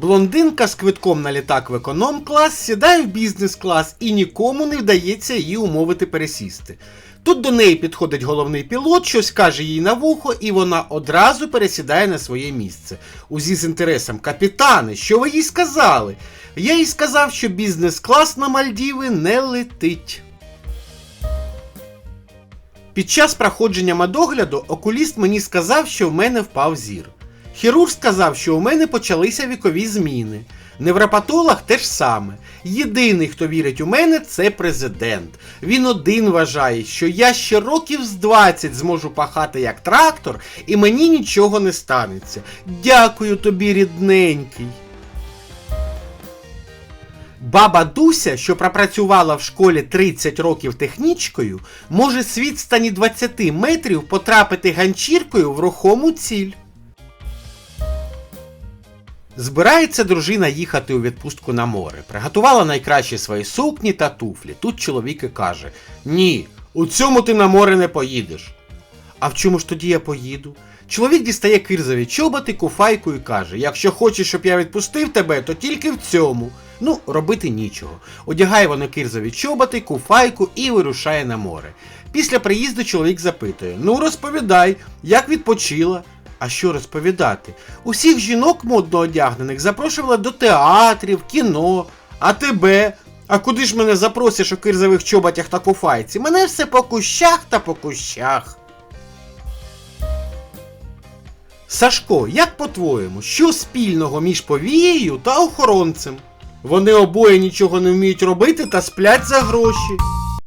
Блондинка з квитком на літак в економ-клас сідає в бізнес-клас і нікому не вдається її умовити пересісти. Тут до неї підходить головний пілот, щось каже їй на вухо, і вона одразу пересідає на своє місце. Узі з інтересом, капітане, що ви їй сказали? Я їй сказав, що бізнес-клас на Мальдіви не летить. Під час проходження медогляду окуліст мені сказав, що в мене впав зір. Хірург сказав, що у мене почалися вікові зміни. Невропатолог теж саме. Єдиний, хто вірить у мене, це президент. Він один вважає, що я ще років з 20 зможу пахати як трактор, і мені нічого не станеться. Дякую тобі, рідненький. Баба Дуся, що пропрацювала в школі 30 років технічкою, може з відстані 20 метрів потрапити ганчіркою в рухому ціль. Збирається дружина їхати у відпустку на море. Приготувала найкращі свої сукні та туфлі. Тут чоловік і каже: Ні, у цьому ти на море не поїдеш. А в чому ж тоді я поїду? Чоловік дістає кирзові чоботи, куфайку і каже: Якщо хочеш, щоб я відпустив тебе, то тільки в цьому. Ну, робити нічого. Одягає воно кирзові чоботи, куфайку і вирушає на море. Після приїзду чоловік запитує: Ну, розповідай, як відпочила? А що розповідати? Усіх жінок модно одягнених запрошували до театрів, кіно. А тебе? А куди ж мене запросиш у кирзових чоботях та куфайці? Мене все по кущах та по кущах. Сашко, як по-твоєму, що спільного між повією та охоронцем? Вони обоє нічого не вміють робити та сплять за гроші.